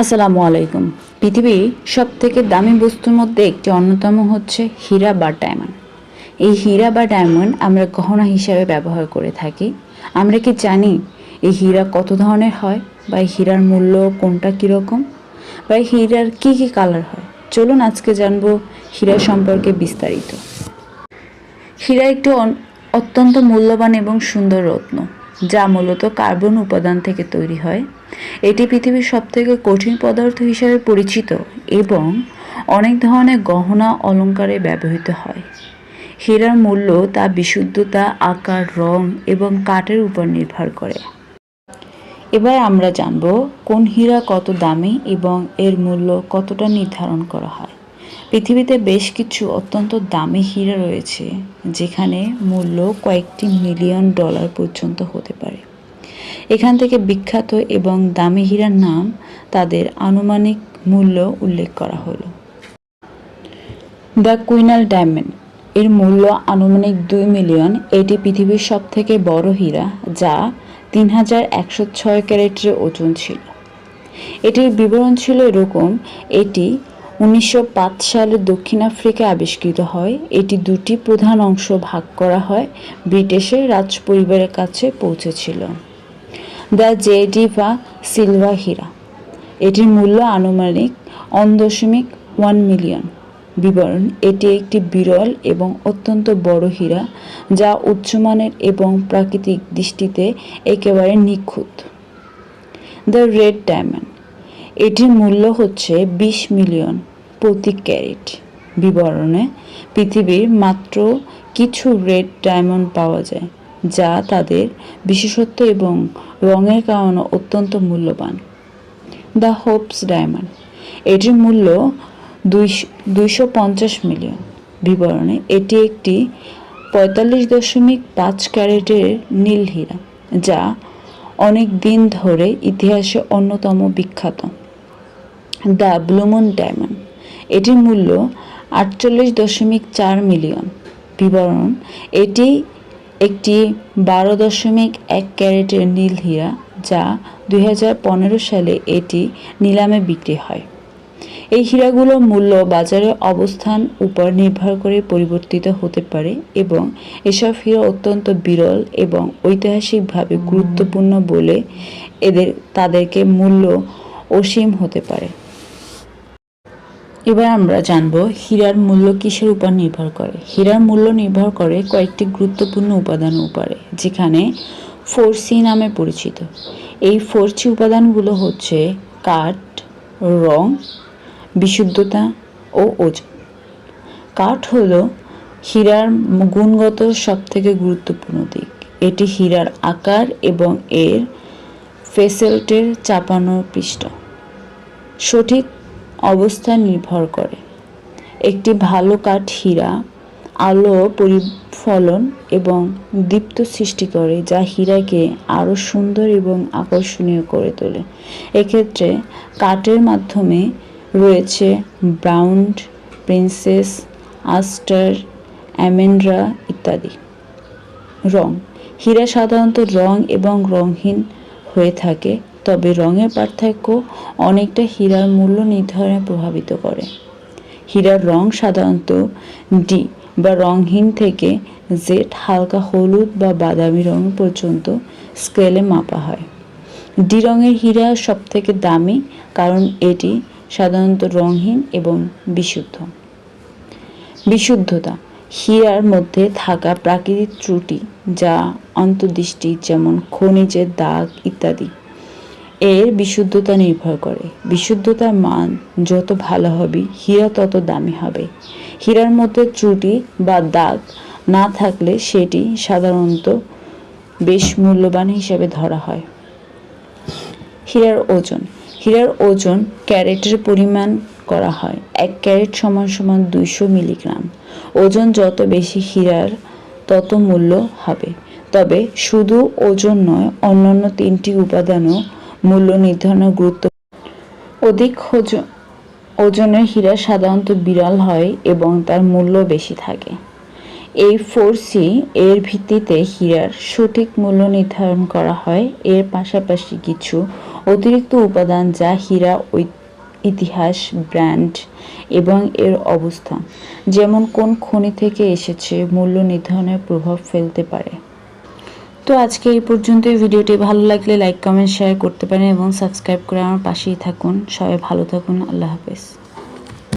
আসসালামু আলাইকুম। পৃথিবীর সব থেকে দামি বস্তুর মধ্যে একটি অন্যতম হচ্ছে হীরা বা ডায়মন্ড। এই হীরা বা ডায়মন্ড আমরা গহনা হিসাবে ব্যবহার করে থাকি। আমরা কি জানি এই হীরা কত ধরনের হয় বা এই হীরার মূল্য কোনটা কীরকম? বা এই হীরার কী কী কালার হয়? চলুন আজকে জানব হীরা সম্পর্কে বিস্তারিত। হীরা একটি অত্যন্ত মূল্যবান এবং সুন্দর রত্ন, যা মূলত কার্বন উপাদান থেকে তৈরি হয়। এটি পৃথিবীর সবথেকে কঠিন পদার্থ হিসাবে পরিচিত এবং অনেক ধরনের গহনা অলংকারে ব্যবহৃত হয়। হীরার মূল্য তা বিশুদ্ধতা, আকার, রং এবং কাঠের উপর নির্ভর করে। এবার আমরা জানব কোন হীরা কত দামি এবং এর মূল্য কতটা নির্ধারণ করা হয়। পৃথিবীতে বেশ কিছু অত্যন্ত দামি হীরা রয়েছে, যেখানে মূল্য কয়েকটি মিলিয়ন ডলার পর্যন্ত হতে পারে। এখান থেকে বিখ্যাত এবং দামি হীরার নাম তাদের আনুমানিক মূল্য উল্লেখ করা হলো। দ্য কুইনাল ডায়মন্ড। এর মূল্য আনুমানিক দুই মিলিয়ন। এটি পৃথিবীর সবথেকে বড় হীরা, যা তিন হাজার একশো ছয় ক্যারেটের ওজন ছিল। এটির বিবরণ ছিল এরকম, এটি উনিশশো পাঁচ সালে দক্ষিণ আফ্রিকায় আবিষ্কৃত হয়। এটি দুটি প্রধান অংশ ভাগ করা হয়, ব্রিটিশের রাজ পরিবারের কাছে পৌঁছেছিল। দ্য জেডিভা সিলভা হীরা। এটির মূল্য আনুমানিক অন দশমিক ওয়ান মিলিয়ন। বিবরণ, এটি একটি বিরল এবং অত্যন্ত বড় হীরা যা উচ্চমানের এবং প্রাকৃতিক দৃষ্টিতে একেবারে নিখুঁত। দ্য রেড ডায়মন্ড, এটির মূল্য হচ্ছে বিশ মিলিয়ন প্রতি ক্যারেট। বিবরণে পৃথিবীর মাত্র কিছু রেড ডায়মন্ড পাওয়া যায়। যা তাদের বিশেষত্ব এবং রঙের কারণে অত্যন্ত মূল্যবান। The hopes diamond. এটির মূল্য দুইশো পঞ্চাশ মিলিয়ন। বিবরণে এটি একটি পঁয়তাল্লিশ দশমিক পাঁচ ক্যারেটের নীল হীরা, যা অনেক দিন ধরে ইতিহাসে অন্যতম বিখ্যাত। The blue moon diamond. এটির মূল্য আটচল্লিশ দশমিক চার মিলিয়ন। বিবরণ, এটি একটি বারো দশমিক এক ক্যারেটের নীল হীরা, যা দুই হাজার পনেরো সালে এটি নিলামে বিক্রি হয়। এই হীরাগুলোর মূল্য বাজারের অবস্থান উপর নির্ভর করে পরিবর্তিত হতে পারে এবং এসব হীরা অত্যন্ত বিরল এবং ঐতিহাসিকভাবে গুরুত্বপূর্ণ বলে এদের, তাদেরকে মূল্য অসীম হতে পারে। এবার আমরা জানব হীরার মূল্য কিসের উপর নির্ভর করে। হীরার মূল্য নির্ভর করে কয়েকটি গুরুত্বপূর্ণ উপাদানের উপরে, যেখানে ফোর সি নামে পরিচিত। এই ফোর সি উপাদানগুলো হচ্ছে কাঠ, রং, বিশুদ্ধতা ও ওজন। কাঠ হলো হীরার গুণগত সবথেকে গুরুত্বপূর্ণ দিক। এটি হীরার আকার এবং এর ফেসেলটের চাপানো পৃষ্ঠ। সঠিক অবস্থান নির্ভর করে। একটি ভালো কাঠ হীরা, আলো পরিফলন এবং দীপ্ত সৃষ্টি করে, যা হীরাকে আরও সুন্দর এবং আকর্ষণীয় করে তোলে। এক্ষেত্রে কাঠের মাধ্যমে রয়েছে ব্রাউন্ড প্রিন্সেস, আস্টার, অ্যামেন্ড্রা ইত্যাদি। রং, হীরা সাধারণত রং এবং রঙহীন হয়ে থাকে তবে রঙের পার্থক্য অনেকটা হীরার মূল্য নির্ধারণে প্রভাবিত করে। হীরার রং সাধারণত ডি বা রংহীন থেকে জেড হালকা হলুদ বা বাদামি রং পর্যন্ত স্কেলে মাপা হয়। ডি রঙের হীরা সবথেকে দামি কারণ এটি সাধারণত রঙহীন এবং বিশুদ্ধ। বিশুদ্ধতা হীরার মধ্যে থাকা প্রাকৃতিক ত্রুটি যা অন্তর্দৃষ্টি যেমন খনিজের দাগ ইত্যাদি এর বিশুদ্ধতা নির্ভর করে। বিশুদ্ধতার মান যত ভালো হবে, হীরা তত দামি হবে। হীরার মধ্যে ত্রুটি বা দাগ না থাকলে সেটি সাধারণত বেশ মূল্যবান হিসেবে ধরা হয়। হীরার ওজন। হীরার ওজন ক্যারেটের পরিমাণ করা হয়। এক ক্যারেট সমান সমান দুইশো মিলিগ্রাম। ওজন যত বেশি হীরার, তত মূল্য হবে। তবে শুধু ওজন নয়, অন্যান্য তিনটি উপাদানও মূল্য নির্ধারণের গুরুত্ব। অধিক ওজ- ওজনের হীরা সাধারণত বিরল হয় এবং তার মূল্য বেশি থাকে। এই ফোর সি এর ভিত্তিতে হীরার সঠিক মূল্য নির্ধারণ করা হয়। এর পাশাপাশি কিছু অতিরিক্ত উপাদান যা হীরা ইতিহাস, ব্র্যান্ড এবং এর অবস্থান যেমন কোন খনি থেকে এসেছে, মূল্য নির্ধারণের প্রভাব ফেলতে পারে। তো আজকে এই পর্যন্ত ভিডিওটি ভালো লাগলে লাইক কমেন্ট শেয়ার করতে পারেন এবং সাবস্ক্রাইব করে আমার পাশেই থাকুন। সবাই ভালো থাকুন। আল্লাহ হাফেজ।